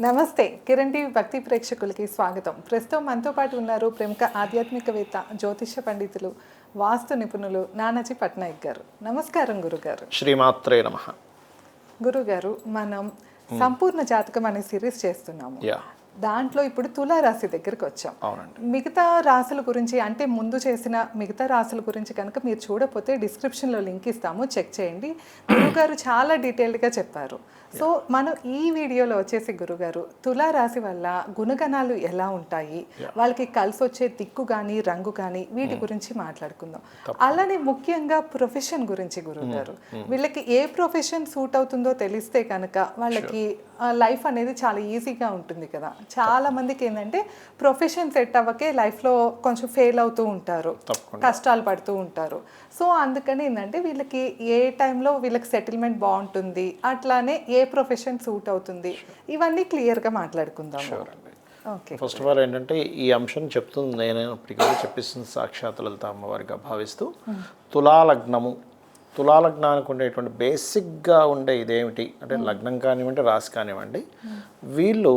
నమస్తే. కిరణ్ టీవీ భక్తి ప్రేక్షకులకి స్వాగతం. ప్రస్తుతం మనతో పాటు ఉన్నారు ప్రముఖ ఆధ్యాత్మికవేత్త జ్యోతిష పండితులు వాస్తు నిపుణులు నానాజీ పట్నాయక్ గారు. నమస్కారం గురుగారు. శ్రీమాత్రే నమ. గురుగారు మనం సంపూర్ణ జాతకం అనే సిరీస్ చేస్తున్నాము. దాంట్లో ఇప్పుడు తులారాశి దగ్గరికి వచ్చాం. మిగతా రాశుల గురించి అంటే ముందు చేసిన మిగతా రాశుల గురించి కనుక మీరు చూడకపోతే డిస్క్రిప్షన్లో లింక్ ఇస్తాము. చెక్ చేయండి. గురుగారు చాలా డీటెయిల్డ్గా చెప్పారు. సో మనం ఈ వీడియోలో వచ్చేసి గురుగారు తులా రాశి వల్ల గుణగణాలు ఎలా ఉంటాయి? వాళ్ళకి కలిసి వచ్చే దిక్కు కానీ రంగు కానీ వీటి గురించి మాట్లాడుకుందాం. అలానే ముఖ్యంగా ప్రొఫెషన్ గురించి గురుగారు. వీళ్ళకి ఏ ప్రొఫెషన్ సూట్ అవుతుందో తెలిస్తే కనుక వాళ్ళకి లైఫ్ అనేది చాలా ఈజీగా ఉంటుంది కదా. చాలా మందికి ఏంటంటే ప్రొఫెషన్ సెట్ అవ్వకే లైఫ్లో కొంచెం ఫెయిల్ అవుతూ ఉంటారు. కష్టాలు పడుతూ ఉంటారు. సో అందుకని ఏంటంటే వీళ్ళకి ఏ టైంలో వీళ్ళకి సెటిల్మెంట్ బాగుంటుంది అట్లానే ఏ ప్రొఫెషన్ సూట్ అవుతుంది. ఇవన్నీ క్లియర్గా మాట్లాడుకుందాం ఫస్ట్ ఆఫ్ ఆల్ ఏంటంటే ఈ అంశం చెప్తుంది నేనైనప్పటికీ కూడా చెప్పిస్తుంది సాక్షాత్ లలిత అమ్మవారిగా భావిస్తూ. తులాలగ్నము. తులాలగ్నానికి ఉండేటువంటి బేసిక్గా ఉండే ఇదేమిటి? అంటే లగ్నం కానివ్వండి రాశి కానివ్వండి. వీళ్ళు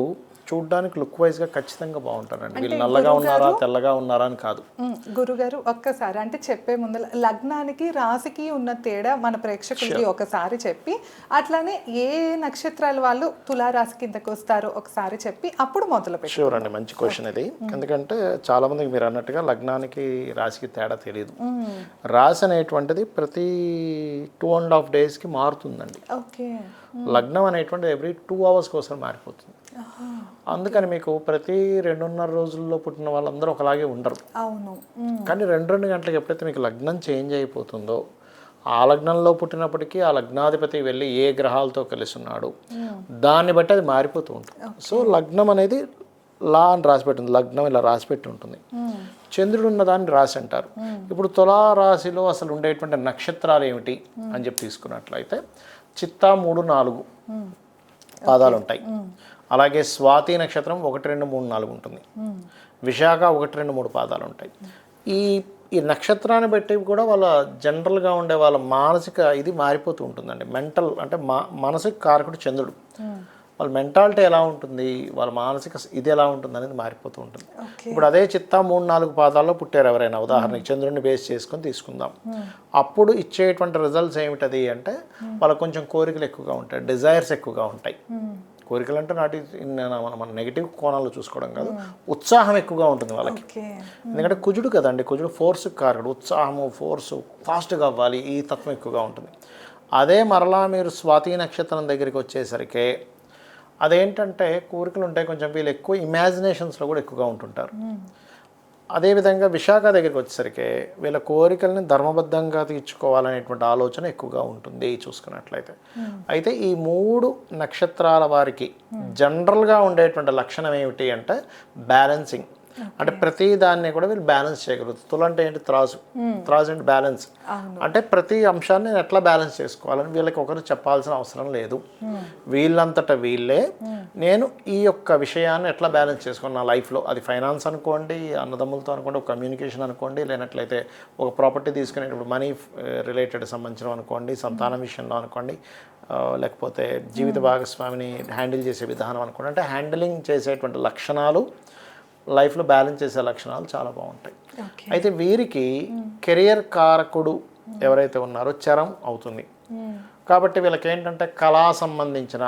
చూడ్డానికి లుక్ వైజ్గా ఖచ్చితంగా బాగుంటారండి. వీళ్ళు నల్లగా ఉన్నారా తెల్లగా ఉన్నారా అని కాదు. గురుగారు ఒక్కసారి అంటే చెప్పే ముందు లగ్నానికి రాశికి ఉన్న తేడా మన ప్రేక్షకులకి ఒకసారి చెప్పి అట్లానే ఏ నక్షత్రాల వాళ్ళు తులారాశి కిందకు వస్తారో ఒకసారి చెప్పి అప్పుడు మొదలు పెట్టి షూర్ అండి మంచి క్వశ్చన్ ఇది. ఎందుకంటే చాలా మందికి మీరు అన్నట్టుగా లగ్నానికి రాశికి తేడా తెలియదు రాశి అనేటువంటిది ప్రతి టూ అండ్ హాఫ్ డేస్కి మారుతుందండి. ఓకే. లగ్నం అనేటువంటిది ఎవ్రీ టూ అవర్స్కి ఒకసారి మారిపోతుంది. అందుకని మీకు ప్రతి రెండున్నర రోజుల్లో పుట్టిన వాళ్ళందరూ ఒకలాగే ఉండరు. అవును. కానీ రెండు రెండు గంటలకు ఎప్పుడైతే మీకు లగ్నం చేంజ్ అయిపోతుందో ఆ లగ్నంలో పుట్టినప్పటికీ ఆ లగ్నాధిపతి వెళ్ళి ఏ గ్రహాలతో కలిసి ఉన్నాడు దాన్ని బట్టి అది మారిపోతూ ఉంటుంది. సో లగ్నం అనేది లా అని రాసి పెట్టింది లగ్నం ఇలా రాసి పెట్టి ఉంటుంది. చంద్రుడు ఉన్న దాన్ని రాసి అంటారు. ఇప్పుడు తులా రాశిలో అసలు ఉండేటువంటి నక్షత్రాలు ఏమిటి అని చెప్పి తీసుకున్నట్లయితే చిత్తా మూడు నాలుగు. పాదాలు ఉంటాయి. అలాగే స్వాతి నక్షత్రం ఒకటి రెండు మూడు నాలుగు ఉంటుంది. విశాఖ ఒకటి రెండు మూడు పాదాలు ఉంటాయి. ఈ ఈ నక్షత్రాన్ని బట్టి కూడా వాళ్ళ జనరల్గా ఉండే వాళ్ళ మానసిక ఇది మారిపోతూ ఉంటుందండి. మెంటల్ అంటే మా మానసిక కారకుడు చంద్రుడు. వాళ్ళ మెంటాలిటీ ఎలా ఉంటుంది వాళ్ళ మానసిక ఇది ఎలా ఉంటుంది అనేది మారిపోతూ ఉంటుంది. ఇప్పుడు అదే చిత్తా మూడు నాలుగు పాదాల్లో పుట్టారు ఎవరైనా. ఉదాహరణకి చంద్రుడిని బేస్ చేసుకొని తీసుకుందాం. అప్పుడు ఇచ్చేటువంటి రిజల్ట్స్ ఏమిటది అంటే వాళ్ళకి కొంచెం కోరికలు ఎక్కువగా ఉంటాయి డిజైర్స్ ఎక్కువగా ఉంటాయి. కోరికలు అంటే నాటి మన మన నెగిటివ్ కోణాలు చూసుకోవడం కాదు ఉత్సాహం ఎక్కువగా ఉంటుంది వాళ్ళకి. ఎందుకంటే కుజుడు కదండి కుజుడు ఫోర్స్ కారకుడు. ఉత్సాహము ఫోర్సు ఫాస్ట్గా అవ్వాలి ఈ తత్వం ఎక్కువగా ఉంటుంది. అదే మరలా మీరు స్వాతి నక్షత్రం దగ్గరికి వచ్చేసరికి అదేంటంటే కోరికలు ఉంటాయి కొంచెం వీళ్ళు ఎక్కువ ఇమాజినేషన్స్లో కూడా ఎక్కువగా ఉంటుంటారు. అదేవిధంగా విశాఖ దగ్గరికి వచ్చేసరికి వీళ్ళ కోరికల్ని ధర్మబద్ధంగా తీర్చుకోవాలనేటువంటి ఆలోచన ఎక్కువగా ఉంటుంది చూసుకున్నట్లయితే. అయితే ఈ మూడు నక్షత్రాల వారికి జనరల్గా ఉండేటువంటి లక్షణం ఏమిటి అంటే బ్యాలెన్సింగ్ అంటే ప్రతి దాన్ని కూడా వీళ్ళు బ్యాలెన్స్ చేయగలుగుతారు. తుల అంటే ఏంటి? త్రాసు. త్రాసు అంటే బ్యాలెన్స్. అంటే ప్రతి అంశాన్ని నేను ఎట్లా బ్యాలెన్స్ చేసుకోవాలని వీళ్ళకి ఒకరు చెప్పాల్సిన అవసరం లేదు. వీళ్ళంతట వీళ్ళే. నేను ఈ యొక్క విషయాన్ని ఎట్లా బ్యాలెన్స్ చేసుకోను నా లైఫ్లో? అది ఫైనాన్స్ అనుకోండి అన్నదమ్ములతో అనుకోండి ఒక కమ్యూనికేషన్ అనుకోండి లేనట్లయితే ఒక ప్రాపర్టీ తీసుకునేటప్పుడు మనీ రిలేటెడ్ సంబంధించిన అనుకోండి సంతానం విషయంలో అనుకోండి లేకపోతే జీవిత భాగస్వామిని హ్యాండిల్ చేసే విధానం అనుకోండి. అంటే హ్యాండిలింగ్ చేసేటువంటి లక్షణాలు లైఫ్లో బ్యాలెన్స్ చేసే లక్షణాలు చాలా బాగుంటాయి. అయితే వీరికి కెరియర్ కారకుడు ఎవరైతే ఉన్నారో చరం అవుతుంది. కాబట్టి వీళ్ళకి ఏంటంటే కళా సంబంధించిన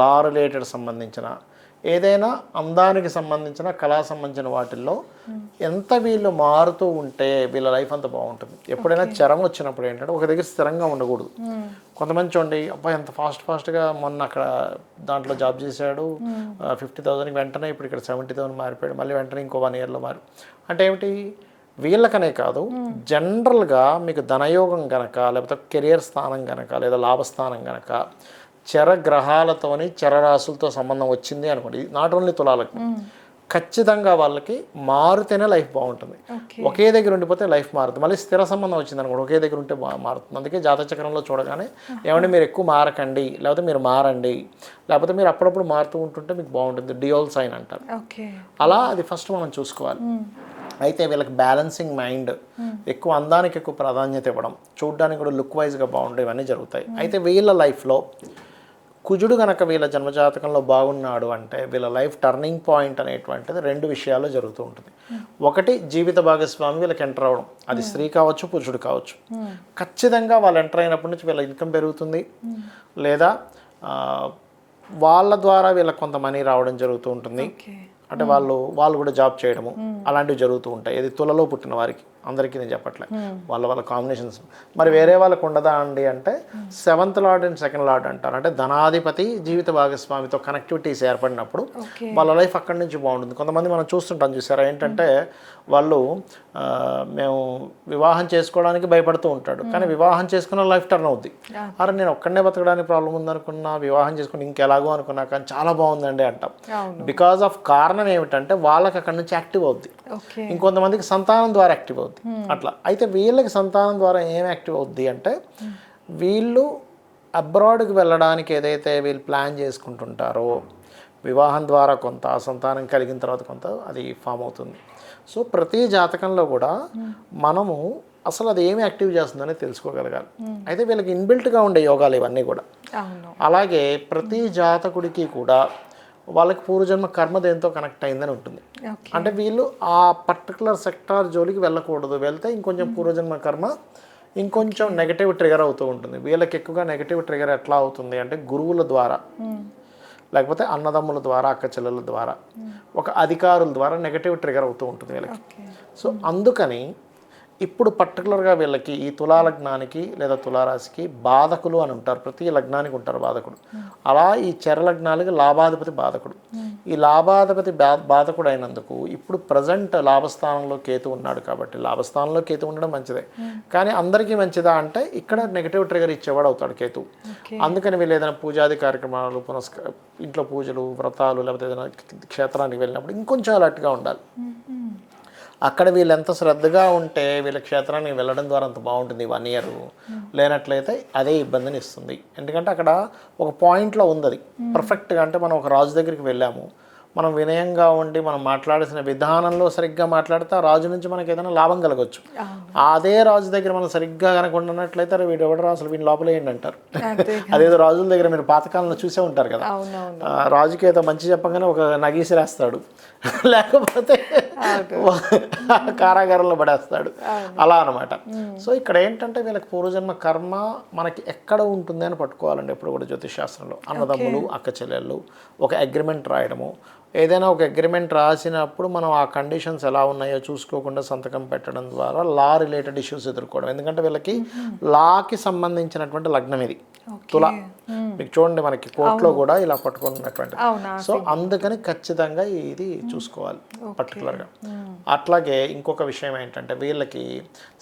లా రిలేటెడ్ సంబంధించిన ఏదైనా అందానికి సంబంధించిన కళా సంబంధించిన వాటిల్లో ఎంత వీళ్ళు మారుతూ ఉంటే వీళ్ళ లైఫ్ అంత బాగుంటుంది. ఎప్పుడైనా చరం వచ్చినప్పుడు ఏంటంటే ఒక దగ్గర స్థిరంగా ఉండకూడదు. కొంతమంది చూడండి అబ్బాయి ఎంత ఫాస్ట్ ఫాస్ట్గా మొన్న అక్కడ దాంట్లో జాబ్ చేశాడు. ఫిఫ్టీ థౌసండ్కి వెంటనే ఇప్పుడు ఇక్కడ సెవెంటీ థౌసండ్ మారిపోయాడు. మళ్ళీ వెంటనే ఇంకో వన్ ఇయర్లో మారి. అంటే ఏమిటి? వీళ్ళకనే కాదు జనరల్గా మీకు ధనయోగం గనక లేకపోతే కెరియర్ స్థానం గనక లేదా లాభస్థానం గనక చర గ్రహాలతోని చరరాశులతో సంబంధం వచ్చింది అనుకోండి. నాట్ ఓన్లీ తులాలకు. ఖచ్చితంగా వాళ్ళకి మారితేనే లైఫ్ బాగుంటుంది. ఒకే దగ్గర ఉండిపోతే లైఫ్ మారుతుంది. మళ్ళీ స్థిర సంబంధం వచ్చింది అనుకోండి ఒకే దగ్గర ఉంటే మారుతుంది. అందుకే జాతక చక్రంలో చూడగానే ఏమంటే మీరు ఎక్కువ మారకండి లేకపోతే మీరు మారండి లేకపోతే మీరు అప్పుడప్పుడు మారుతూ ఉంటుంటే మీకు బాగుంటుంది. డియోల్ సైన్ అంటారు. ఓకే. అలా అది ఫస్ట్ మనం చూసుకోవాలి. అయితే వీళ్ళకి బ్యాలెన్సింగ్ మైండ్ ఎక్కువ అందానికి ఎక్కువ ప్రాధాన్యత ఇవ్వడం చూడడానికి కూడా లుక్ వైజ్గా బాగుండే ఇవన్నీ జరుగుతాయి అయితే వీళ్ళ లైఫ్లో కుజుడు గనక వీళ్ళ జన్మజాతకంలో బాగున్నాడు అంటే వీళ్ళ లైఫ్ టర్నింగ్ పాయింట్ అనేటువంటిది రెండు విషయాల్లో జరుగుతూ ఉంటుంది. ఒకటి జీవిత భాగస్వామి వీళ్ళకి ఎంటర్ అవ్వడం. అది స్త్రీ కావచ్చు పురుషుడు కావచ్చు. ఖచ్చితంగా వాళ్ళు ఎంటర్ అయినప్పటి నుంచి వీళ్ళ ఇన్కమ్ పెరుగుతుంది. లేదా ఆ, వాళ్ళ ద్వారా వీళ్ళకి కొంత మనీ రావడం జరుగుతూ ఉంటుంది. అంటే వాళ్ళు వాళ్ళు కూడా జాబ్ చేయడము అలాంటివి జరుగుతూ ఉంటాయి. ఇది తులలో పుట్టిన వారికి. అందరికీ నేను చెప్పట్లే. వాళ్ళ వాళ్ళ కాంబినేషన్స్ మరి వేరే వాళ్ళకు ఉండదా అండి అంటే seventh lord and second lord అంటారు. అంటే ధనాధిపతి జీవిత భాగస్వామితో కనెక్టివిటీస్ ఏర్పడినప్పుడు వాళ్ళ లైఫ్ అక్కడి నుంచి బాగుంటుంది. కొంతమంది మనం చూస్తుంటాం చూసారా? ఏంటంటే వాళ్ళు మేము వివాహం చేసుకోవడానికి భయపడుతూ ఉంటాడు. కానీ వివాహం చేసుకున్న లైఫ్ టర్న్ అవుద్ది. అరే నేను ఒక్కడనే బతకడానికి ప్రాబ్లం ఉందనుకున్నా వివాహం చేసుకుని ఇంకెలాగో అనుకున్నా కానీ చాలా బాగుందండి అంటాం. బికాస్ ఆఫ్ కారణం ఏమిటంటే వాళ్ళకి అక్కడి నుంచి యాక్టివ్ అవుద్ది. ఇంకొంతమందికి సంతానం ద్వారా యాక్టివ్ అవుద్ది. అట్లా. అయితే వీళ్ళకి సంతానం ద్వారా ఏం యాక్టివ్ అవుద్ది అంటే వీళ్ళు అబ్రాడ్కి వెళ్ళడానికి ఏదైతే వీళ్ళు ప్లాన్ చేసుకుంటుంటారో వివాహం ద్వారా కొంత సంతానం కలిగిన తర్వాత కొంత అది ఫామ్ అవుతుంది. సో ప్రతి జాతకంలో కూడా మనము అసలు అది ఏమి యాక్టివ్ చేస్తుందని తెలుసుకోగలగాలి. అయితే వీళ్ళకి ఇన్బిల్ట్గా ఉండే యోగాలు ఇవన్నీ కూడా. అలాగే ప్రతి జాతకుడికి కూడా వాళ్ళకి పూర్వజన్మ కర్మ దేంతో కనెక్ట్ అయిందని ఉంటుంది. అంటే వీళ్ళు ఆ పర్టికులర్ సెక్టార్ జోలికి వెళ్ళకూడదు. వెళ్తే ఇంకొంచెం పూర్వజన్మ కర్మ ఇంకొంచెం నెగటివ్ ట్రిగర్ అవుతూ ఉంటుంది. వీళ్ళకి ఎక్కువగా నెగటివ్ ట్రిగర్ ఎట్లా అవుతుంది అంటే గురువుల ద్వారా. లేకపోతే అన్నదమ్ముల ద్వారా అక్క చెల్లెల ద్వారా ఒక అధికారుల ద్వారా నెగటివ్ ట్రిగర్ అవుతూ ఉంటుంది వీళ్ళకి. సో అందుకని ఇప్పుడు పర్టికులర్గా వీళ్ళకి ఈ తులా లగ్నానికి లేదా తులారాశికి బాధకులు అని ఉంటారు. ప్రతి లగ్నానికి ఉంటారు బాధకుడు. అలా ఈ చెర లగ్నాలకి లాభాధిపతి బాధకుడు. ఈ లాభాధిపతి బాధకుడు అయినందుకు ఇప్పుడు ప్రజెంట్ లాభస్థానంలో కేతు ఉన్నాడు కాబట్టి లాభస్థానంలో కేతు ఉండడం మంచిదే. కానీ అందరికీ మంచిదా అంటే ఇక్కడ నెగిటివ్ ట్రిగర్ ఇచ్చేవాడు అవుతాడు కేతు. అందుకని వీళ్ళు ఏదైనా పూజాది కార్యక్రమాలు పునస్క ఇంట్లో పూజలు వ్రతాలు లేకపోతే ఏదైనా క్షేత్రానికి వెళ్ళినప్పుడు ఇంకొంచెం అలర్ట్గా ఉండాలి. అక్కడ వీళ్ళు ఎంత శ్రద్ధగా ఉంటే వీళ్ళ క్షేత్రానికి వెళ్ళడం ద్వారా అంత బాగుంటుంది వన్ ఇయర్ లేనట్లయితే అదే ఇబ్బందిని ఇస్తుంది. ఎందుకంటే అక్కడ ఒక పాయింట్లో ఉంది అది. పర్ఫెక్ట్గా అంటే మనం ఒక రాజు దగ్గరికి వెళ్ళాము. మనం వినయంగా ఉండి మనం మాట్లాడాల్సిన విధానంలో సరిగ్గా మాట్లాడితే రాజు నుంచి మనకి ఏదైనా లాభం కలగవచ్చు అవును. అదే రాజు దగ్గర మనం సరిగ్గా కనుక ఉన్నట్లయితే "అరే వీడు ఎవడరా? అసలు వీడిని లోపలేయండి అంటారు. అదే అదేదో రాజుల దగ్గర మీరు పాతకాలంలో చూసే ఉంటారు కదా. రాజుకి ఏదో మంచి చెప్పగానే ఒక నగీసిరేస్తాడు లేకపోతే కారాగారంలో పడేస్తాడు. అలా అనమాట సో ఇక్కడ ఏంటంటే వీళ్ళకి పూర్వజన్మ కర్మ మనకి ఎక్కడ ఉంటుంది అని పట్టుకోవాలండి ఎప్పుడు కూడా జ్యోతిష్ శాస్త్రంలో. అన్నదమ్ములు అక్క చెల్లెళ్ళు ఒక అగ్రిమెంట్ రాయడము ఏదైనా ఒక అగ్రిమెంట్ రాసినప్పుడు మనం ఆ కండిషన్స్ ఎలా ఉన్నాయో చూసుకోకుండా సంతకం పెట్టడం ద్వారా లా రిలేటెడ్ ఇష్యూస్ ఎదుర్కోవడం. ఎందుకంటే వీళ్ళకి లాకి సంబంధించినటువంటి లగ్నం ఇది. తుల. మీకు చూడండి మనకి కోర్టులో కూడా ఇలా పట్టుకున్నటువంటి. సో అందుకని ఖచ్చితంగా ఇది చూసుకోవాలి పర్టికులర్గా. అట్లాగే ఇంకొక విషయం ఏంటంటే వీళ్ళకి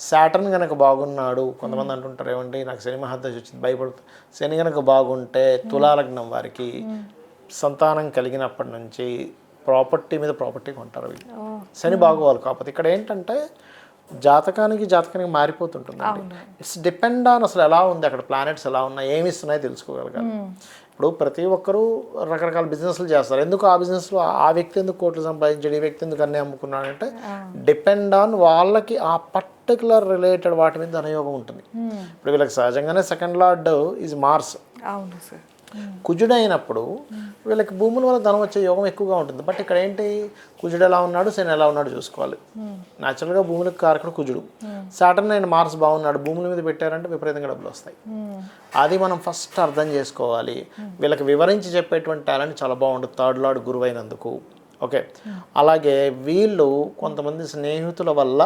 సాటర్న్ కనుక బాగున్నాడు కొంతమంది అంటుంటారు ఏమండి నాకు శని మహాదశ వచ్చింది భయపడుతుంది శని కనుక బాగుంటే తులాలగ్నం వారికి సంతానం కలిగినప్పటి నుంచి ప్రాపర్టీ మీద ప్రాపర్టీ కొంటారు వీళ్ళు. శని బాగోవాలి కాకపోతే ఇక్కడ ఏంటంటే జాతకానికి జాతకానికి మారిపోతుంటుంది ఇట్స్ డిపెండ్ ఆన్ అసలు ఎలా ఉంది అక్కడ ప్లానెట్స్ ఎలా ఉన్నాయి ఏమి ఇస్తున్నాయో తెలుసుకోగలగాలి. ఇప్పుడు ప్రతి ఒక్కరూ రకరకాల బిజినెస్లు చేస్తారు. ఎందుకు ఆ బిజినెస్లో ఆ వ్యక్తి ఎందుకు కోట్లు సంపాదించాడు ఈ వ్యక్తి ఎందుకు అన్నీ అమ్ముకున్నాడంటే డిపెండ్ ఆన్ వాళ్ళకి ఆ పర్టికులర్ రిలేటెడ్ వాటి మీద ధనయోగం ఉంటుంది. ఇప్పుడు వీళ్ళకి సహజంగానే సెకండ్ లార్డ్ ఈజ్ మార్స్ అవును సార్ కుజుడైనప్పుడు వీళ్ళకి భూముల వల్ల ధనం వచ్చే యోగం ఎక్కువగా ఉంటుంది. బట్ ఇక్కడ ఏంటి? కుజుడు ఎలా ఉన్నాడు? శని ఎలా ఉన్నాడు చూసుకోవాలి. న్యాచురల్గా భూములకు కారకుడు కుజుడు. సాటర్న్ అండ్ మార్స్ బాగున్నాడు. భూముల మీద పెట్టారంటే విపరీతంగా డబ్బులు వస్తాయి. అది మనం ఫస్ట్ అర్థం చేసుకోవాలి. వీళ్ళకి వివరించి చెప్పేటువంటి టాలెంట్ చాలా బాగుంటుంది. Third lord గురువైనందుకు. ఓకే అలాగే వీళ్ళు కొంతమంది స్నేహితుల వల్ల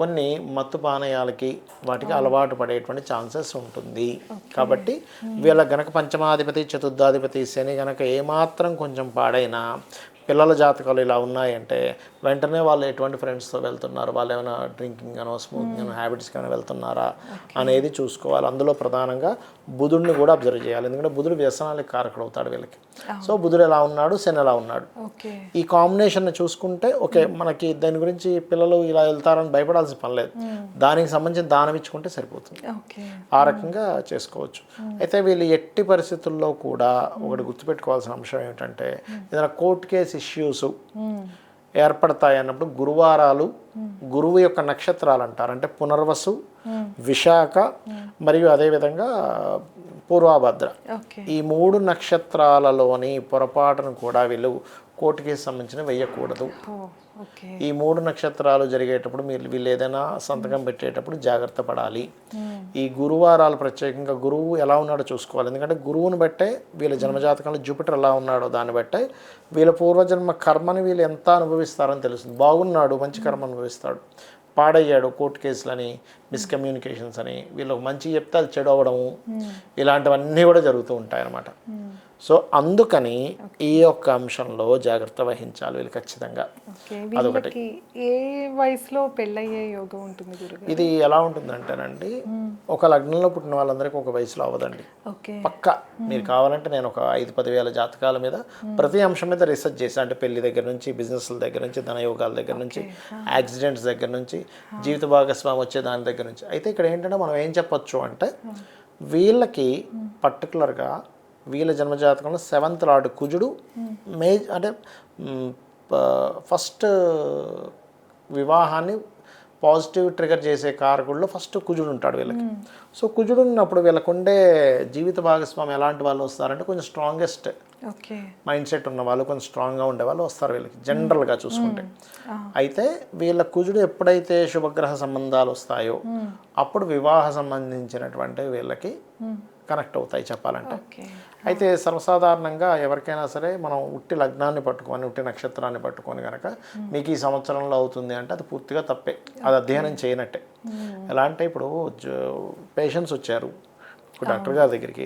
కొన్ని మత్తు పానయాలకి వాటికి అలవాటు పడేటువంటి ఛాన్సెస్ ఉంటుంది. కాబట్టి వీళ్ళ గనక పంచమాధిపతి చతుర్థాధిపతి శని గనక ఏమాత్రం కొంచెం పాడైనా పిల్లల జాతకాలు ఇలా ఉన్నాయంటే వెంటనే వాళ్ళు ఎటువంటి ఫ్రెండ్స్తో వెళ్తున్నారు? వాళ్ళు ఏమైనా డ్రింకింగ్ అనో స్మోకింగ్ అనో హ్యాబిట్స్ కానీ వెళ్తున్నారా అనేది చూసుకోవాలి. అందులో ప్రధానంగా బుధుడిని కూడా అబ్జర్వ్ చేయాలి. ఎందుకంటే బుధుడు వ్యసనాలకు కారకుడు అవుతాడు వీళ్ళకి సో బుధుడు ఎలా ఉన్నాడు? శని ఎలా ఉన్నాడు? ఓకే. ఈ కాంబినేషన్ చూసుకుంటే ఓకే మనకి దాని గురించి పిల్లలు ఇలా వెళ్తారని భయపడాల్సిన పని లేదు. దానికి సంబంధించిన దానం ఇచ్చుకుంటే సరిపోతుంది. ఆ రకంగా చేసుకోవచ్చు. అయితే వీళ్ళు ఎట్టి పరిస్థితుల్లో కూడా ఒకటి గుర్తుపెట్టుకోవాల్సిన అంశం ఏమిటంటే ఏదైనా కోర్టు కేసు ఇష్యూస్ ఏర్పడతాయి అన్నప్పుడు గురువారాలు గురువు యొక్క నక్షత్రాలు అంటారు అంటే పునర్వసు విశాఖ మరియు అదేవిధంగా పూర్వభద్ర. ఈ మూడు నక్షత్రాలలోని పొరపాటును కూడా వీళ్ళు కోర్టుకి సంబంధించిన వేయకూడదు. ఓకే ఈ మూడు నక్షత్రాలు జరిగేటప్పుడు మీరు వీళ్ళు ఏదైనా సంతకం పెట్టేటప్పుడు జాగ్రత్త పడాలి. ఈ గురువారాలు ప్రత్యేకంగా గురువు ఎలా ఉన్నాడో చూసుకోవాలి. ఎందుకంటే గురువుని బట్టే వీళ్ళ జన్మజాతకంలో జూపిటర్ ఎలా ఉన్నాడో దాన్ని బట్టే వీళ్ళ పూర్వజన్మ కర్మని వీళ్ళు ఎంత అనుభవిస్తారని తెలుస్తుంది. బాగున్నాడు మంచి కర్మ అనుభవిస్తాడు. పాడయ్యాడు కోర్టు కేసులని మిస్కమ్యూనికేషన్స్ అని వీళ్ళకి మంచి చెప్తే అది చెడు అవ్వడము. ఇలాంటివన్నీ కూడా జరుగుతూ ఉంటాయి అన్నమాట సో అందుకని ఈ యొక్క అంశంలో జాగ్రత్త వహించాలి వీళ్ళు ఖచ్చితంగా. వీళ్ళకి ఏ వయసులో పెళ్ళయ్యే యోగం ఉంటుంది ఇది ఎలా ఉంటుందంటేనండి ఒక లగ్నంలో పుట్టిన వాళ్ళందరికీ ఒక వయసులో అవ్వదండి. ఓకే. పక్క. మీరు కావాలంటే నేను ఒక ఐదు పదివేల జాతకాల మీద ప్రతి అంశం మీద రీసెర్చ్ చేశాను అంటే పెళ్ళి దగ్గర నుంచి బిజినెస్ల దగ్గర నుంచి ధనయోగాల దగ్గర నుంచి యాక్సిడెంట్స్ దగ్గర నుంచి జీవిత భాగస్వామి వచ్చే దాని దగ్గర నుంచి. అయితే ఇక్కడ ఏంటంటే మనం ఏం చెప్పొచ్చు అంటే వీళ్ళకి పర్టికులర్గా వీళ్ళ జన్మజాతకంలో సెవెంత్ లార్డ్ కుజుడు మే అంటే ఫస్ట్ వివాహాన్ని పాజిటివ్ ట్రిగర్ చేసే కారకుల్లో ఫస్ట్ కుజుడు ఉంటాడు వీళ్ళకి. సో కుజుడు ఉన్నప్పుడు వీళ్ళకు ఉండే జీవిత భాగస్వామి ఎలాంటి వాళ్ళు వస్తారంటే కొంచెం స్ట్రాంగెస్ట్ ఓకే. మైండ్ సెట్ ఉన్న వాళ్ళు కొంచెం స్ట్రాంగ్గా ఉండే వాళ్ళు వస్తారు వీళ్ళకి జనరల్గా చూసుకుంటే. అయితే వీళ్ళ కుజుడు ఎప్పుడైతే శుభగ్రహ సంబంధాలు వస్తాయో అప్పుడు వివాహ సంబంధించినటువంటి వీళ్ళకి కనెక్ట్ అవుతాయి చెప్పాలంటే. అయితే సర్వసాధారణంగా ఎవరికైనా సరే మనం ఉట్టి లగ్నాన్ని పట్టుకొని ఉట్టి నక్షత్రాన్ని పట్టుకొని కనుక మీకు ఈ సంవత్సరంలో అవుతుంది అంటే అది పూర్తిగా తప్పే. అది అధ్యయనం చేయనట్టే. ఎలా అంటే ఇప్పుడు పేషెంట్స్ వచ్చారు. ఇప్పుడు డాక్టర్ గారి దగ్గరికి.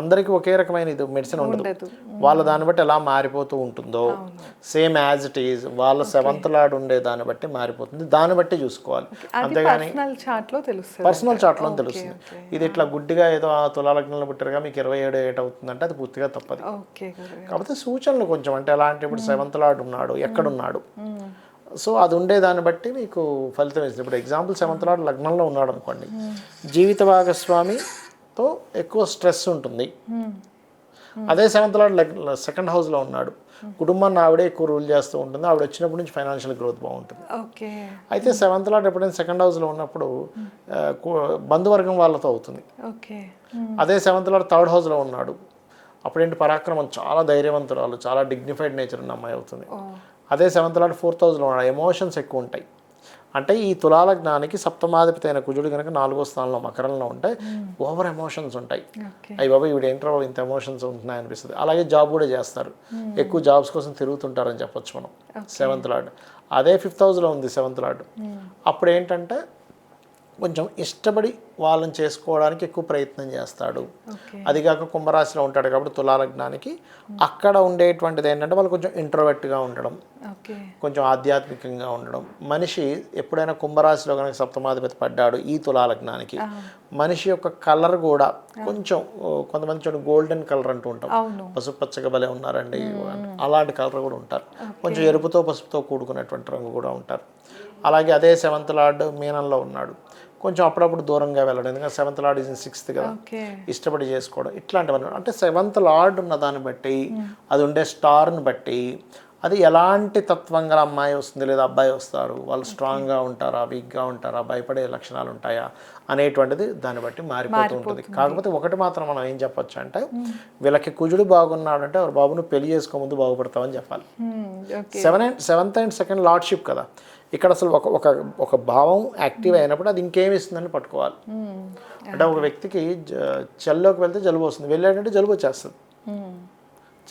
అందరికీ ఒకే రకమైన ఇది మెడిసిన్ ఉండదు. వాళ్ళ దాన్ని బట్టి ఎలా మారిపోతూ ఉంటుందో సేమ్ యాజ్ ఇట్ ఈజ్ వాళ్ళ సెవెంత్ లాడ్ ఉండే దాన్ని బట్టి మారిపోతుంది. దాన్ని బట్టి చూసుకోవాలి. అంతేగాని పర్సనల్ చార్ట్లో తెలుస్తుంది ఇది ఇట్లా గుడ్డిగా ఏదో ఆ తులాలగ్నంలో పుట్టారుగా మీకు ఇరవై ఏడు ఏట అవుతుందంటే అది పూర్తిగా తప్పదు. కాకపోతే సూచనలు కొంచెం అంటే ఎలా అంటే ఇప్పుడు సెవెంత్ లాడ్ ఉన్నాడు ఎక్కడున్నాడు సో అది ఉండే దాన్ని బట్టి మీకు ఫలితం ఇస్తుంది. ఇప్పుడు ఎగ్జాంపుల్ సెవెంత్ లాడ్ లగ్నంలో ఉన్నాడు అనుకోండి. జీవిత భాగస్వామితో ఎక్కువ స్ట్రెస్ ఉంటుంది. అదే సెవెంత్ లాడ్ సెకండ్ హౌస్లో ఉన్నాడు. కుటుంబాన్ని ఆవిడే ఎక్కువ రూల్ చేస్తూ ఉంటుంది. ఆవిడ వచ్చినప్పటి నుంచి ఫైనాన్షియల్ గ్రోత్ బాగుంటుంది. ఓకే. అయితే సెవెంత్ లాట్ ఎప్పుడైనా సెకండ్ హౌస్లో ఉన్నప్పుడు బంధువర్గం వాళ్ళతో అవుతుంది. ఓకే. అదే సెవెంత్ లాట్ థర్డ్ హౌస్లో ఉన్నాడు. అప్పుడేంటి పరాక్రమం చాలా ధైర్యవంతురాలు చాలా డిగ్నిఫైడ్ నేచర్ ఉన్న అమ్మాయి అవుతుంది. అదే సెవెంత్ లాట్ ఫోర్త్ హౌస్లో ఉన్నాడు. ఎమోషన్స్ ఎక్కువ ఉంటాయి. అంటే ఈ తులాలగ్నానికి సప్తమాధిపతి అయిన కుజుడు కనుక నాలుగో స్థానంలో మకరంలో ఉంటే ఓవర్ ఎమోషన్స్ ఉంటాయి. అయ్యి బాబా ఇవి ఏంట్రా ఇంత ఎమోషన్స్ ఉంటున్నాయి అనిపిస్తుంది అలాగే జాబ్ కూడా చేస్తారు. ఎక్కువ జాబ్స్ కోసం తిరుగుతుంటారని చెప్పొచ్చు మనం. Seventh lord. అదే ఫిఫ్త్ హౌస్లో ఉంది సెవెంత్ లార్డ్. అప్పుడు ఏంటంటే కొంచెం ఇష్టపడి వాళ్ళని చేసుకోవడానికి ఎక్కువ ప్రయత్నం చేస్తాడు. అది కాక కుంభరాశిలో ఉంటాడు కాబట్టి తులాలగ్నానికి. అక్కడ ఉండేటువంటిది ఏంటంటే వాళ్ళు కొంచెం ఇంట్రోవర్ట్గా ఉండడం. కొంచెం ఆధ్యాత్మికంగా ఉండడం. మనిషి ఎప్పుడైనా కుంభరాశిలో కనుక సప్తమాధిపతి పడ్డాడు ఈ తులాలగ్నానికి మనిషి యొక్క కలర్ కూడా కొంచెం కొంతమంది చూడండి గోల్డెన్ కలర్ అంటూ ఉంటాం. పసుపు పచ్చగా భలే ఉన్నారండి. అలాంటి కలర్ కూడా ఉంటారు. కొంచెం ఎరుపుతో పసుపుతో కూడుకున్నటువంటి రంగు కూడా ఉంటారు. అలాగే అదే సెవెంత్ లార్డ్ మీనంలో ఉన్నాడు. కొంచెం అప్పుడప్పుడు దూరంగా వెళ్ళడం. ఎందుకంటే సెవెంత్ లార్డ్ ఇస్ సిక్స్త్ కదా. ఇష్టపడి చేసుకోవడం. ఇట్లాంటివన్నీ అంటే సెవెంత్ లార్డ్ ఉన్న దాన్ని బట్టి అది ఉండే స్టార్ని బట్టి అది ఎలాంటి తత్వం గల అమ్మాయి వస్తుంది లేదా అబ్బాయి వస్తారు? వాళ్ళు స్ట్రాంగ్గా ఉంటారా వీక్గా ఉంటారా భయపడే లక్షణాలు ఉంటాయా అనేటువంటిది దాన్ని బట్టి మారిపోతూ ఉంటుంది. కాకపోతే ఒకటి మాత్రం మనం ఏం చెప్పొచ్చు అంటే వీళ్ళకి కుజుడు బాగున్నాడంటే వారు బాబును పెళ్ళి చేసుకోముందు బాగుపడతామని చెప్పాలి. Seven and seventh and second lordship కదా. ఇక్కడ అసలు ఒక ఒక ఒక భావం యాక్టివ్ అయినప్పుడు అది ఇంకేమి ఇస్తుందని పట్టుకోవాలి. అంటే ఒక వ్యక్తికి చలిలోకి వెళ్తే జలుబు వస్తుంది. వెళ్ళాడంటే జలుబు వచ్చేస్తుంది.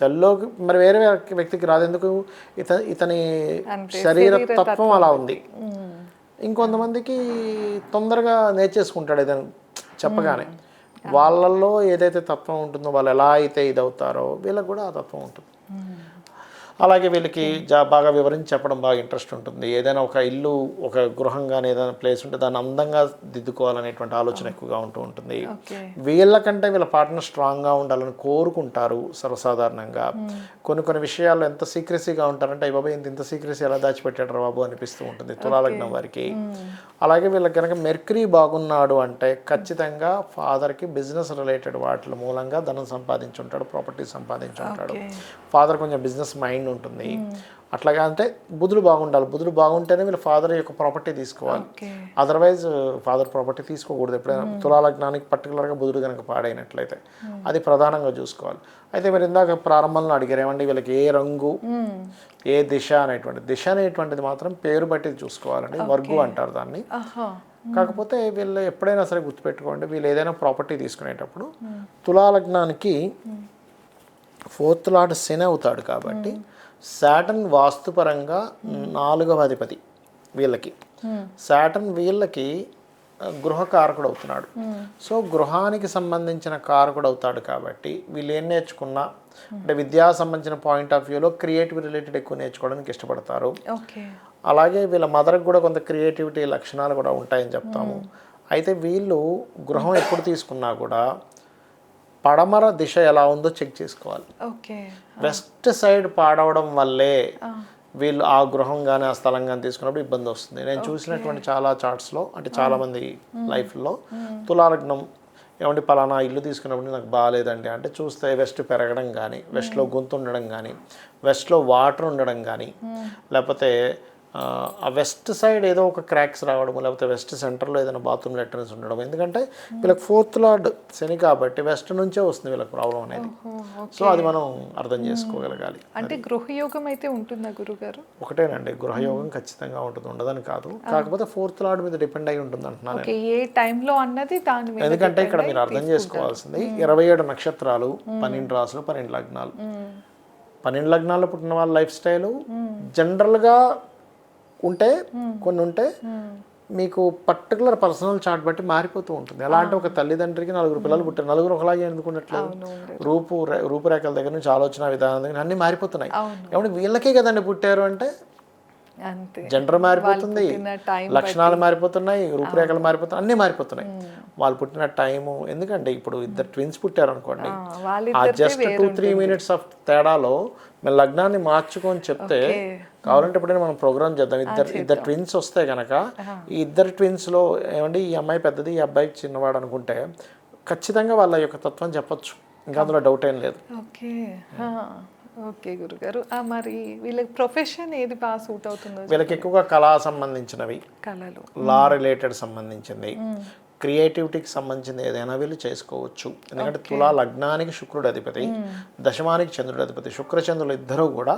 చలిలోకి మరి వేరే వ్యక్తి- వ్యక్తికి రాదు. ఎందుకు? ఇత ఇతని శరీర తత్వం అలా ఉంది. ఇంకొంతమందికి తొందరగా నేర్చేసుకుంటాడు ఏదైనా చెప్పగానే. వాళ్ళల్లో ఏదైతే తత్వం ఉంటుందో వాళ్ళు ఎలా అయితే ఇది అవుతారో వీళ్ళకి కూడా ఆ తత్వం ఉంటుంది. అలాగే వీళ్ళకి జా బాగా వివరించి చెప్పడం బాగా ఇంట్రెస్ట్ ఉంటుంది. ఏదైనా ఒక ఇల్లు ఒక గృహం కానీ ఏదైనా ప్లేస్ ఉంటే దాన్ని అందంగా దిద్దుకోవాలనేటువంటి ఆలోచన ఎక్కువగా ఉంటూ ఉంటుంది. వీళ్ళకంటే వీళ్ళ పార్ట్నర్ స్ట్రాంగ్గా ఉండాలని కోరుకుంటారు సర్వసాధారణంగా. కొన్ని కొన్ని విషయాల్లో ఎంత సీక్రెసీగా ఉంటారంటే అయ్యి బాబాయ్ ఇంత ఇంత సీక్రెసీ ఎలా దాచిపెట్టాడు బాబు? అనిపిస్తూ ఉంటుంది తులాలగ్నం వారికి. అలాగే వీళ్ళకి కనుక మెర్క్రీ బాగున్నాడు అంటే ఖచ్చితంగా ఫాదర్కి బిజినెస్ రిలేటెడ్ వాటి మూలంగా ధనం సంపాదించుంటాడు ప్రాపర్టీ సంపాదించుంటాడు. ఫాదర్ కొంచెం బిజినెస్ మైండ్ ఉంటుంది. అట్లాగే అంటే బుధుడు బాగుండాలి. బుధుడు బాగుంటేనే వీళ్ళ ఫాదర్ యొక్క ప్రాపర్టీ తీసుకోవాలి. అదర్వైజ్ ఫాదర్ ప్రాపర్టీ తీసుకోకూడదు. ఎప్పుడైనా తులాలగ్నానికి పర్టికులర్గా బుధుడు కనుక పాడైనట్లయితే అది ప్రధానంగా చూసుకోవాలి. అయితే మీరు ఇందాక ప్రారంభంలో అడిగారు ఏమండి? వీళ్ళకి ఏ రంగు ఏ దిశ అనేటువంటి దిశ అనేటువంటిది మాత్రం పేరు బట్టి చూసుకోవాలండి. వర్గు అంటారు దాన్ని. కాకపోతే వీళ్ళు ఎప్పుడైనా సరే గుర్తుపెట్టుకోండి. వీళ్ళు ఏదైనా ప్రాపర్టీ తీసుకునేటప్పుడు తులాలగ్నానికి ఫోర్త్ లార్డ్ శని అవుతాడు కాబట్టి శాటన్ వాస్తుపరంగా నాలుగవ అధిపతి వీళ్ళకి. శాటన్ వీళ్ళకి గృహకారకుడు అవుతున్నాడు సో గృహానికి సంబంధించిన కారకుడు అవుతాడు కాబట్టి వీళ్ళు ఏం నేర్చుకున్నా అంటే విద్యా సంబంధించిన పాయింట్ ఆఫ్ వ్యూలో క్రియేటివ్ రిలేటెడ్ ఎక్కువ నేర్చుకోవడానికి ఇష్టపడతారు. అలాగే వీళ్ళ మదర్కి కూడా కొంత క్రియేటివిటీ లక్షణాలు కూడా ఉంటాయని చెప్తాము. అయితే వీళ్ళు గృహం ఎప్పుడు తీసుకున్నా కూడా పడమర దిశ ఎలా ఉందో చెక్ చేసుకోవాలి. ఓకే. వెస్ట్ సైడ్ పాడవడం వల్లే వీళ్ళు ఆ గృహం కానీ ఆ స్థలం కానీ తీసుకున్నప్పుడు ఇబ్బంది వస్తుంది. నేను చూసినటువంటి చాలా చార్ట్స్లో అంటే చాలా మంది లైఫ్లో తులాలగ్నం ఏమంటే పలానా ఇల్లు తీసుకున్నప్పుడు నాకు బాగాలేదండి అంటే చూస్తే వెస్ట్ పెరగడం కానీ వెస్ట్లో గొంతు ఉండడం కానీ వెస్ట్లో వాటర్ ఉండడం కానీ లేకపోతే ఆ, వెస్ట్ సైడ్ ఏదో ఒక క్రాక్స్ రావడం లేకపోతే వెస్ట్ సెంటర్లో ఏదైనా బాత్రూమ్ లెటర్స్ ఉండడం ఎందుకంటే వీళ్ళకి ఫోర్త్ లార్డ్ శని కాబట్టి వెస్ట్ నుంచే వస్తుంది వీళ్ళకి ప్రాబ్లం అనేది. సో అది మనం అర్థం చేసుకోగలగాలి. అంటే గృహయోగం అయితే ఉంటుందా గురుగారు? ఒకటేనండి. గృహయోగం ఖచ్చితంగా ఉంటుంది ఉండదని కాదు. కాకపోతే ఫోర్త్ లార్డ్ మీద డిపెండ్ అయి ఉంటుంది అంటున్నాను ఏ టైంలో అన్నది దాని ఎందుకంటే ఇక్కడ మీరు అర్థం చేసుకోవాల్సింది ఇరవై ఏడు నక్షత్రాలు పన్నెండు రాసులు పన్నెండు లగ్నాలు. పన్నెండు లగ్నాల్లో పుట్టిన వాళ్ళ లైఫ్ స్టైల్ జనరల్గా ఉంటే కొన్ని ఉంటే మీకు పర్టికులర్ పర్సనల్ చార్ట్ బట్టి మారిపోతూ ఉంటుంది. ఎలా అంటే ఒక తల్లిదండ్రికి నలుగురు పిల్లలు పుట్టారు. నలుగురు ఒకలాగే ఎందుకున్నట్లేదు రూపు రూపురేఖల దగ్గర నుంచి ఆలోచన విధానం దగ్గర అన్ని మారిపోతున్నాయి. ఏమంటే వీళ్ళకే కదండి పుట్టారు అంటే జెండర్ మారిపోతుంది లక్షణాలు మారిపోతున్నాయి రూపురేఖలు మారిపోతున్నాయి అన్నీ మారిపోతున్నాయి. వాళ్ళు పుట్టిన టైము ఎందుకంటే ఇప్పుడు ఇద్దరు ట్విన్స్ పుట్టారు అనుకోండి ఆ just two three minutes of తేడాలో మేము లగ్నాన్ని మార్చుకొని చెప్తే కావాలంటే ఎప్పుడైనా మనం ప్రోగ్రామ్ చేద్దాం. ఇద్దరు ఇద్దరు ట్విన్స్ వస్తే కనుక ఈ ఇద్దరు ట్విన్స్లో ఏమండి ఈ అమ్మాయి పెద్దది ఈ అబ్బాయి చిన్నవాడు అనుకుంటే ఖచ్చితంగా వాళ్ళ యొక్క తత్వం చెప్పొచ్చు. ఇంకా అందులో డౌట్ ఏం లేదు. ఓకే. ఓకే గురుగారు. ఆ, మరి వీళ్ళకి ప్రొఫెషన్ ఏది బాగా సూట్ అవుతుందో వీళ్ళకి ఎక్కువగా కళా సంబంధించినవి కళలు. లా రిలేటెడ్ సంబంధించింది క్రియేటివిటీకి సంబంధించింది ఏదైనా వీళ్ళు చేసుకోవచ్చు. ఎందుకంటే తులా లగ్నానికి శుక్రుడు అధిపతి దశమానికి చంద్రుడు అధిపతి శుక్ర చంద్రులు ఇద్దరూ కూడా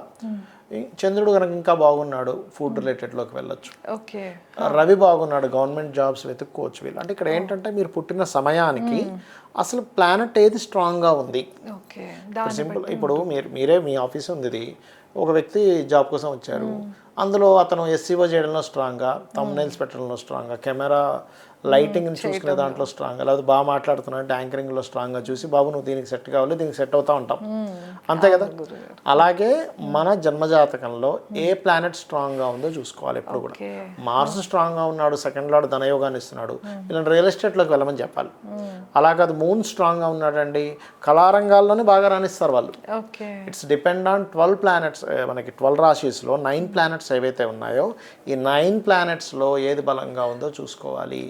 చంద్రుడు కనుక ఇంకా బాగున్నాడు ఫుడ్ రిలేటెడ్లోకి వెళ్ళొచ్చు. ఓకే. రవి బాగున్నాడు గవర్నమెంట్ జాబ్స్ వెతుక్కోవచ్చు వీళ్ళు. అంటే ఇక్కడ ఏంటంటే మీరు పుట్టిన సమయానికి అసలు ప్లానెట్ ఏది స్ట్రాంగ్గా ఉంది? ఇప్పుడు సింపుల్ ఇప్పుడు మీరు మీరే మీ ఆఫీస్ ఉంది ఒక వ్యక్తి జాబ్ కోసం వచ్చారు. అందులో అతను ఎస్సీఓ చేయడంలో స్ట్రాంగ్గా తమ్నైల్స్ పెట్టడంలో స్ట్రాంగ్గా కెమెరా లైటింగ్ చూసుకునే దాంట్లో స్ట్రాంగ్గా లేకపోతే బాగా మాట్లాడుతున్నా అంటే యాంకరింగ్లో స్ట్రాంగ్గా చూసి బాబు నువ్వు దీనికి సెట్ కావాలి దీనికి సెట్ అవుతా ఉంటాం. అంతే కదా? అలాగే మన జన్మజాతకంలో ఏ ప్లానెట్ స్ట్రాంగ్గా ఉందో చూసుకోవాలి ఎప్పుడు కూడా. మార్స్ స్ట్రాంగ్గా ఉన్నాడు సెకండ్ లార్డ్ ధనయోగాన్ని ఇస్తున్నాడు. వీళ్ళని రియల్ ఎస్టేట్లోకి వెళ్ళమని చెప్పాలి. అలా కాదు మూన్ స్ట్రాంగ్గా ఉన్నాడండి. కళారంగాల్లోనే బాగా రాణిస్తారు వాళ్ళు. It's depend on twelve planets మనకి ట్వెల్వ్ రాశీస్లో నైన్ ప్లానెట్స్ ఏవైతే ఉన్నాయో ఈ నైన్ ప్లానెట్స్లో ఏది బలంగా ఉందో చూసుకోవాలి.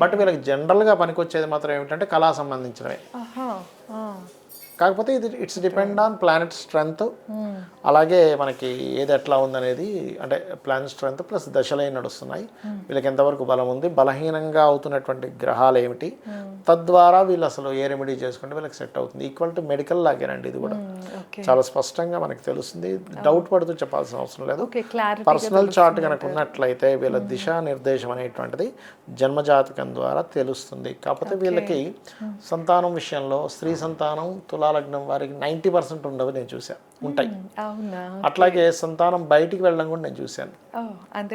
బట్ వీళ్ళకి జనరల్గా పనికొచ్చేది మాత్రం ఏమిటంటే కళా సంబంధించినవే. కాకపోతే ఇది it's depend on planet strength. అలాగే మనకి ఏది ఎట్లా ఉందనేది అంటే ప్లానెట్ స్ట్రెంగ్త్ ప్లస్ దశలై నడుస్తున్నాయి. వీళ్ళకి ఎంతవరకు బలం ఉంది? బలహీనంగా అవుతున్నటువంటి గ్రహాలు ఏమిటి? తద్వారా వీళ్ళు అసలు ఏ రెమెడీ చేసుకుంటే వీళ్ళకి సెట్ అవుతుంది. ఈక్వల్ టు మెడికల్ లాగేనండి ఇది కూడా. ఓకే చాలా స్పష్టంగా మనకి తెలుస్తుంది. డౌట్ పడుతూ చెప్పాల్సిన అవసరం లేదు. పర్సనల్ చార్ట్ కనుక ఉన్నట్లయితే వీళ్ళ దిశా నిర్దేశం అనేటువంటిది జన్మజాతకం ద్వారా తెలుస్తుంది. కాకపోతే వీళ్ళకి సంతానం విషయంలో స్త్రీ సంతానం తులాలగ్నం వారికి నైంటీ పర్సెంట్ ఉండవు నేను చూశాను. ఉంటాయి. అట్లాగే సంతానం బయటికి వెళ్ళడం కూడా నేను చూశాను.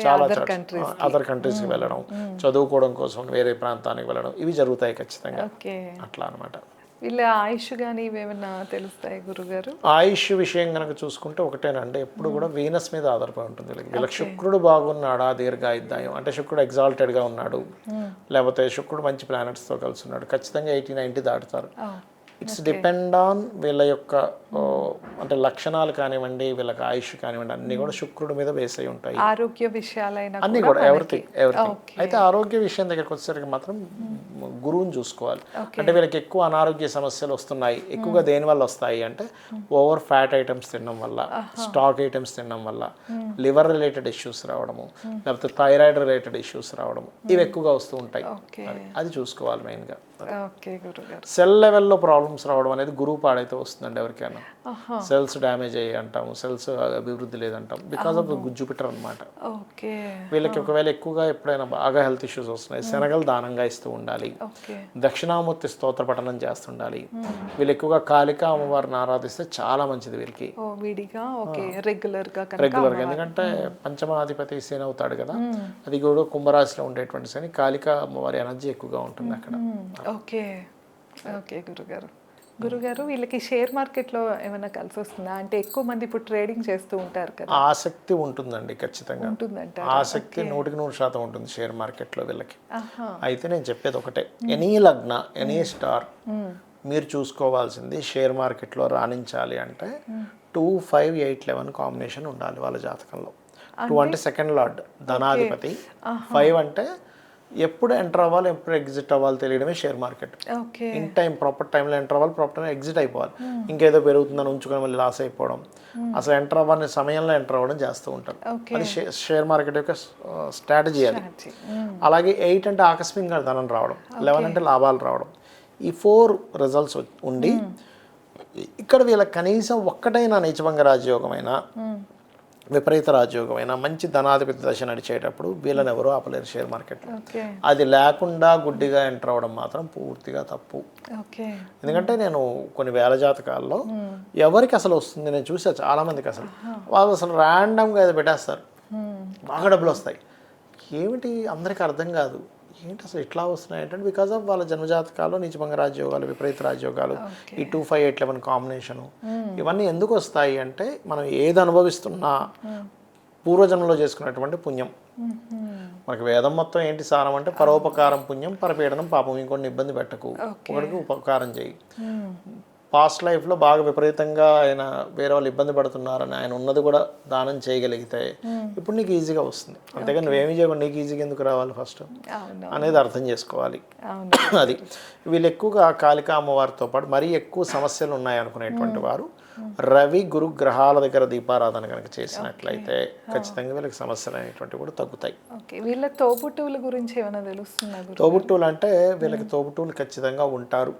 చాలా అదర్ కంట్రీ అదర్ కంట్రీస్కి వెళ్ళడం చదువుకోవడం కోసం వేరే ప్రాంతానికి వెళ్ళడం ఇవి జరుగుతాయి ఖచ్చితంగా. అట్లా అనమాట వీళ్ళ ఆయుష్ కానీ ఇవేమన్నా తెలుస్తాయి గురుగారు? ఆయుష్ విషయం కనుక చూసుకుంటే ఒకటేనండి. ఎప్పుడు కూడా వీనస్ మీద ఆధారపడి ఉంటుంది. వీళ్ళకి వీళ్ళకి శుక్రుడు బాగున్నాడా దీర్ఘాయుద్ధాయం? అంటే శుక్రుడు exalted గా ఉన్నాడు. లేకపోతే శుక్రుడు మంచి planets తో కలిసి ఉన్నాడు ఖచ్చితంగా ఎయిటీ నైంటీ దాటుతారు. ఇట్స్ డిపెండ్ ఆన్ వీళ్ళ యొక్క అంటే లక్షణాలు కానివ్వండి వీళ్ళకి ఆయుష్ కానివ్వండి అన్నీ కూడా శుక్రుడి మీద బేస్ అయి ఉంటాయి. ఆరోగ్య విషయాలైనా అన్నీ కూడా ఎవ్రీథింగ్ ఎవ్రీథింగ్ అయితే ఆరోగ్య విషయం దగ్గరికి వచ్చేసరికి మాత్రం గురువుని చూసుకోవాలి. అంటే వీళ్ళకి ఎక్కువ అనారోగ్య సమస్యలు వస్తున్నాయి. ఎక్కువగా దేని వల్ల వస్తాయి అంటే ఓవర్ ఫ్యాట్ ఐటమ్స్ తినడం వల్ల స్టాక్ ఐటమ్స్ తినడం వల్ల లివర్ రిలేటెడ్ ఇష్యూస్ రావడము లేకపోతే థైరాయిడ్ రిలేటెడ్ ఇష్యూస్ రావడము ఇవి ఎక్కువగా వస్తూ ఉంటాయి. అది చూసుకోవాలి మెయిన్గా గురుగారు. సెల్ లెవెల్లో ప్రాబ్లమ్స్ రావడం అనేది గురువు పాడైతే వస్తుందండి ఎవరికైనా. సెల్స్ డ్యామేజ్ అయ్యి అంటాము సెల్స్ అభివృద్ధి లేదంటాం బికాస్ ఆఫ్ జూపిటర్ అనమాట వీళ్ళకి ఒకవేళ ఎక్కువగా ఎప్పుడైనా బాగా హెల్త్ ఇష్యూస్ వస్తున్నాయి శనగలు దానంగా ఇస్తూ ఉండాలి దక్షిణామూర్తి స్తోత్ర పఠనం చేస్తుండాలి. వీళ్ళు ఎక్కువగా కాళికా అమ్మవారిని ఆరాధిస్తే చాలా మంచిది వీరికి ఓ విడిగా ఓకే రెగ్యులర్గా కనుక రెగ్యులర్గా ఎందుకంటే పంచమాధిపతి శని అవుతాడు కదా అది కూడా కుంభరాశిలో ఉండేటువంటి శని కాళికా అమ్మవారి ఎనర్జీ ఎక్కువగా ఉంటుంది అక్కడ. ఓకే. ఓకే గురుగారు. గురుగారు వీళ్ళకి షేర్ మార్కెట్లో ఏమైనా కలిసి వస్తుందా? అంటే ఎక్కువ మంది ఇప్పుడు ట్రేడింగ్ చేస్తూ ఉంటారు కదా. ఆసక్తి ఉంటుందండి ఖచ్చితంగా. ఉంటుందంట ఆసక్తి నూటికి నూరు శాతం ఉంటుంది షేర్ మార్కెట్లో వీళ్ళకి. అయితే నేను చెప్పేది ఒకటే. ఎనీ లగ్న ఎనీ స్టార్ మీరు చూసుకోవాల్సింది షేర్ మార్కెట్లో రాణించాలి అంటే two five eight eleven combination ఉండాలి వాళ్ళ జాతకంలో. టూ అంటే సెకండ్ లార్డ్ ధనాధిపతి. ఫైవ్ అంటే ఎప్పుడు ఎంటర్ అవ్వాలి ఎప్పుడు ఎగ్జిట్ అవ్వాలి తెలియడమే share market in time proper టైంలో ఎంటర్ అవ్వాలి ప్రాపర్ టైంలో ఎగ్జిట్ అయిపోవాలి. ఇంకేదో పెరుగుతుందని ఉంచుకొని మళ్ళీ లాస్ అయిపోవడం. అసలు ఎంటర్ అవ్వని సమయంలో ఎంటర్ అవ్వడం చేస్తూ ఉంటారు అది షేర్ మార్కెట్ యొక్క స్ట్రాటజీ అది. అలాగే ఎయిట్ అంటే ఆకస్మికంగా ధనం రావడం లెవెన్ అంటే లాభాలు రావడం. ఈ ఫోర్ రిజల్ట్స్ ఉండి ఇక్కడ వీళ్ళకి కనీసం ఒక్కటైనా నీచభంగ రాజయోగమైన విపరీత రాజయోగమైన మంచి ధనాధిపతి దశ నడిచేటప్పుడు వీళ్ళని ఎవరూ ఆపలేరు షేర్ మార్కెట్లో. అది లేకుండా గుడ్డిగా ఎంటర్ అవ్వడం మాత్రం పూర్తిగా తప్పు. ఓకే. ఎందుకంటే నేను కొన్ని వేల జాతకాల్లో ఎవరికి అసలు వస్తుంది? నేను చూసా చాలా మందికి అసలు వాళ్ళు అసలు ర్యాండమ్గా ఏదో పెట్టేస్తారు. బాగా డబ్బులు వస్తాయి. ఏమిటి? అందరికీ అర్థం కాదు. ఏంటి అసలు ఇట్లా వస్తున్నాయి అంటే బికాస్ ఆఫ్ వాళ్ళ జన్మజాతకాలు నీచభంగ రాజ్యోగాలు విపరీత రాజ్యోగాలు ఈ two five eight eleven combination ఇవన్నీ ఎందుకు వస్తాయి అంటే మనం ఏది అనుభవిస్తున్నా పూర్వజన్మలో చేసుకున్నటువంటి పుణ్యం. మనకి వేదం మొత్తం ఏంటి సారం అంటే పరోపకారం పుణ్యం పరపీడనం పాపం ఇంకొన్ని ఇబ్బంది పెట్టకు. ఒకరికి ఉపకారం చేయి. పాస్ట్ లైఫ్లో బాగా విపరీతంగా ఆయన వేరే వాళ్ళు ఇబ్బంది పడుతున్నారని ఆయన ఉన్నది కూడా దానం చేయగలిగితే ఇప్పుడు నీకు ఈజీగా వస్తుంది. అంతేగాని నువ్వేమీ చేయకుండా నీకు ఈజీగా ఎందుకు రావాలి ఫస్ట్ అనేది అర్థం చేసుకోవాలి. అది. వీళ్ళు ఎక్కువగా కాళికా అమ్మవారితో పాటు మరీ ఎక్కువ సమస్యలు ఉన్నాయి అనుకునేటువంటి వారు. రవి గురు గ్రహాల దగ్గర దీపారాధన కనుక చేసినట్లయితే ఖచ్చితంగా వీళ్ళకి సమస్యలు అనేటువంటివి కూడా తగ్గుతాయి. ఓకే. వీళ్ళ తోబుట్టువుల గురించి ఏమైనా తెలుస్తుందా తోబుట్టువులు అంటే వీళ్ళకి తోబుట్టువులు ఖచ్చితంగా ఉంటారు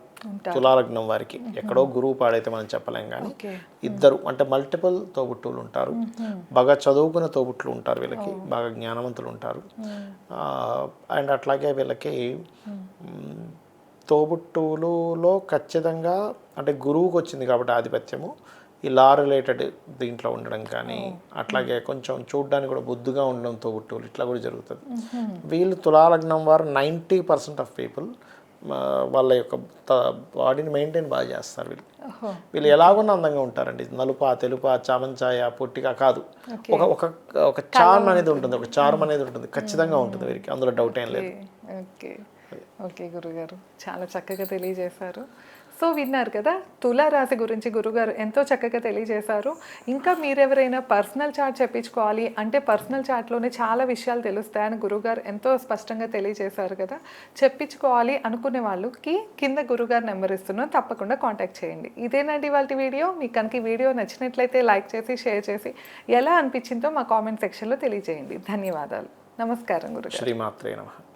తులాలగ్నం వారికి. ఎక్కడో గురువు పాడైతే మనం చెప్పలేం కానీ ఇద్దరు అంటే మల్టిపుల్ తోబుట్టువులు ఉంటారు. బాగా చదువుకున్న తోబుట్టులు ఉంటారు వీళ్ళకి. బాగా జ్ఞానవంతులు ఉంటారు. అండ్ అట్లాగే వీళ్ళకి తోబుట్టువులలో ఖచ్చితంగా అంటే గురువుకి వచ్చింది కాబట్టి ఆధిపత్యము. ఈ లా రిలేటెడ్ దీంట్లో ఉండడం కానీ అట్లాగే కొంచెం చూడడానికి కూడా బుద్ధిగా ఉండడం తోబుట్టువులు ఇట్లా కూడా జరుగుతుంది. వీళ్ళు తులాలగ్నం వారు నైంటీ పర్సెంట్ ఆఫ్ పీపుల్ వాళ్ళ యొక్క బాడీని మెయింటైన్ బాగా చేస్తారు వీళ్ళు. వీళ్ళు ఎలాగున్నా అందంగా ఉంటారండి. నలుప తెలుప చామంచాయ పొట్టిగా కాదు. ఒక ఒక ఒక చార్మ్ అనేది ఉంటుంది. ఒక చార్మ్ అనేది ఉంటుంది. ఖచ్చితంగా ఉంటుంది వీరికి. అందులో డౌట్ ఏం లేదు. ఓకే గురుగారు. చాలా చక్కగా తెలియజేశారు. సో విన్నారు కదా తులారాశి గురించి గురుగారు ఎంతో చక్కగా తెలియజేశారు. ఇంకా మీరెవరైనా పర్సనల్ చార్ట్ చెప్పించుకోవాలి అంటే పర్సనల్ చార్ట్లోనే చాలా విషయాలు తెలుస్తాయని గురుగారు ఎంతో స్పష్టంగా తెలియజేశారు కదా. చెప్పించుకోవాలి అనుకునే వాళ్ళకి కింద గురుగారు నెంబర్ ఇస్తున్నాం తప్పకుండా కాంటాక్ట్ చేయండి. ఇదేనండి వాళ్ళ వీడియో. మీకు కనుక ఈ వీడియో నచ్చినట్లయితే లైక్ చేసి షేర్ చేసి ఎలా అనిపించిందో మా కామెంట్ సెక్షన్లో తెలియజేయండి. ధన్యవాదాలు. నమస్కారం గురు శ్రీమాత్రే నమః.